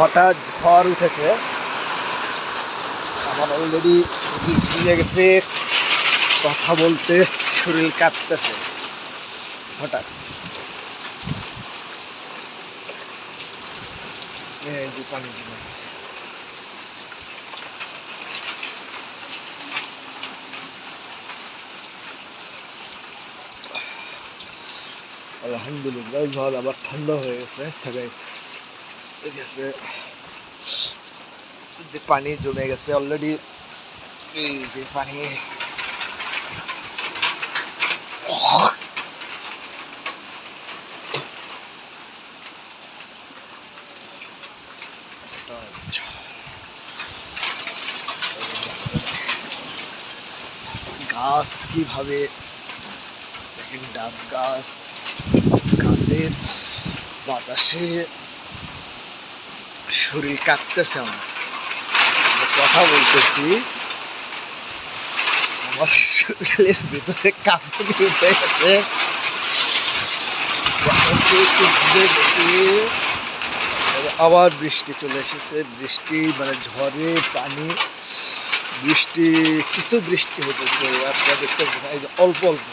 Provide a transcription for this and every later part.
হঠাৎ ঝড় উঠেছে। আমার অলরেডি ভিজে গেছে। কথা বলতে শরীর কাঁপতেছে। হঠাৎ। যে পানি জমে আলহামদুলিল্লাহ জল আবার ঠান্ডা হয়ে গেছে। গেছে যে পানি জমে গেছে অলরেডি এই যে পানি গাছ কীভাবে দেখেন ডাব গাছ গাছের বাতাসে শরীর কাঁপতেছে আমার। কথা বলতেছি। আমার শরীরের ভিতরে কাঁপুনি উঠে গেছে। আবার বৃষ্টি চলে এসেছে। বৃষ্টি মানে ঝড়ে পানি, বৃষ্টি, কিছু বৃষ্টি হতেছে আপনারা দেখতে যে অল্প অল্প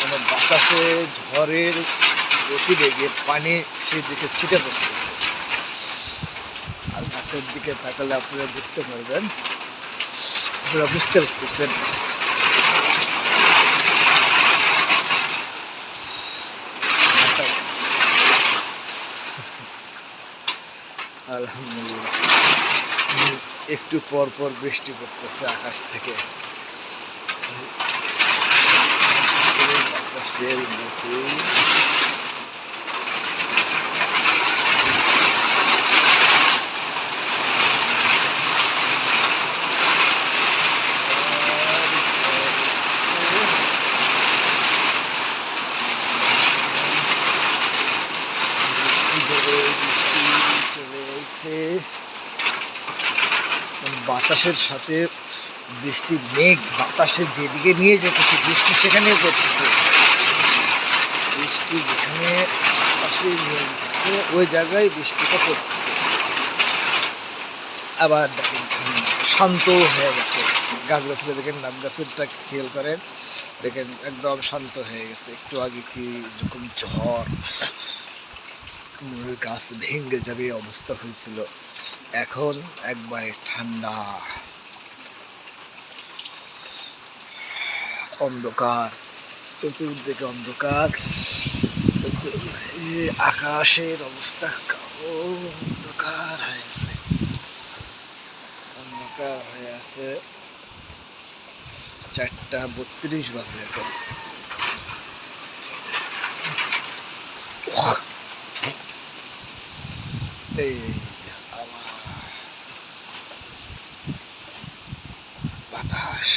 মানে বাতাসে, ঝড়ের গতি গতিবেগে পানি সেই দিকে ছিটে পড়ছে। গাছের দিকে তাকালে আপনারা দেখতে পারবেন। আপনারা বুঝতে পারতেছেন। আলহামদুলিল্লাহ। একটু পর পর বৃষ্টি পড়তেছে আকাশ থেকে। বাতাসের মতো। বাতাসের সাথে বৃষ্টি, মেঘ বাতাসে যেদিকে নিয়ে যেতেছে, বৃষ্টি সেখানে পড়তেছে। বৃষ্টি যেখানে বাতাসে নিয়ে যেতেছে, ওই জায়গায় বৃষ্টিটা পড়তেছে। আবার দেখেন, শান্ত হয়ে গেছে। গাছ গাছগুলো দেখেন নাম গাছেরটা খেয়াল করেন। দেখেন, একদম শান্ত হয়ে গেছে। একটু আগে কি এরকম ঝড় গাছ ভেঙে যাবে অবস্থা হয়েছিল। এখন একবারে ঠান্ডা। অন্ধকার। চতুর্দিকে অন্ধকার। আকাশের অবস্থা অন্ধকার হয়ে আছে। অন্ধকার হয়ে আছে। চারটা বত্রিশ বাজে এখন। এই যে আবার বাতাস